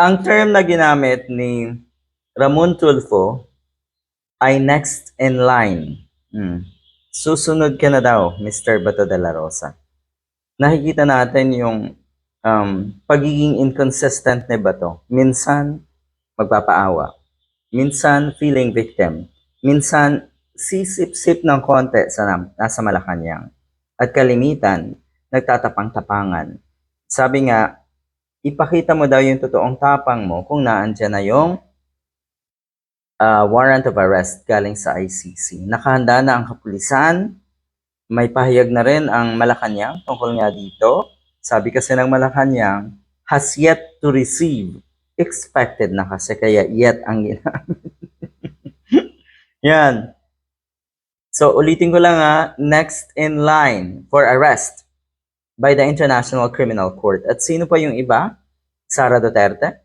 Ang term na ginamit ni Ramon Tulfo ay next in line. Hmm. Susunod ka na daw, Mr. Bato de la Rosa. Nakikita natin yung um, pagiging inconsistent ni Bato. Minsan, magpapaawa. Minsan, feeling victim. Minsan, sisip-sip ng konti sa nasa Malacanang. At kalimitan, nagtatapang-tapangan. Sabi nga, ipakita mo daw yung totoong tapang mo kung naandyan na yung uh, warrant of arrest galing sa ICC. Nakahanda na ang kapulisan, may pahayag na rin ang Malacanang tungkol nga dito. Sabi kasi ng Malacanang, has yet to receive. Expected na kasi, kaya yet ang ginamit. Yan. So, ulitin ko lang ha, next in line for arrest by the International Criminal Court. At sino pa yung iba? Sara Duterte?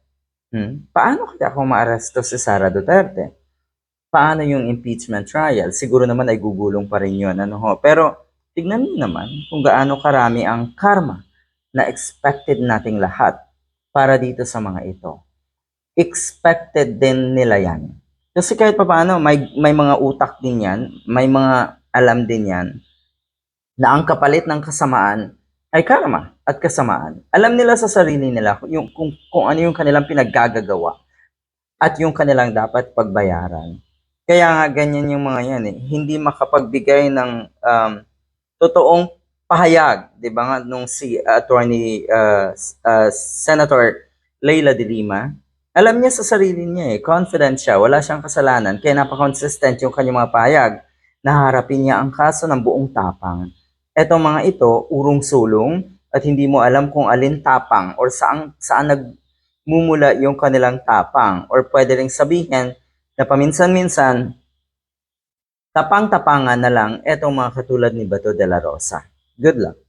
Hmm? Paano kaya kung maaresto si Sara Duterte? Paano yung impeachment trial? Siguro naman ay gugulong pa rin yun. Ano ho? Pero tignan mo naman kung gaano karami ang karma na expected nating lahat para dito sa mga ito. Expected din nila yan. Kasi kahit pa paano, may, may mga utak din yan, may mga alam din yan, na ang kapalit ng kasamaan ay karma at kasamaan. Alam nila sa sarili nila yung, kung, kung ano yung kanilang pinaggagagawa at yung kanilang dapat pagbayaran. Kaya nga ganyan yung mga yan eh. Hindi makapagbigay ng um, totoong pahayag, 'di ba nga nung si attorney uh, uh, Senator Leila de Lima, alam niya sa sarili niya eh, confident siya, wala siyang kasalanan, kaya napaka-consistent yung kanyang mga pahayag. Naharapin niya ang kaso ng buong tapang. Etong mga ito, urong sulong at hindi mo alam kung alin tapang or saan, saan nagmumula yung kanilang tapang or pwede ring sabihin na paminsan-minsan tapang-tapangan na lang etong mga katulad ni Bato de la Rosa. Good luck.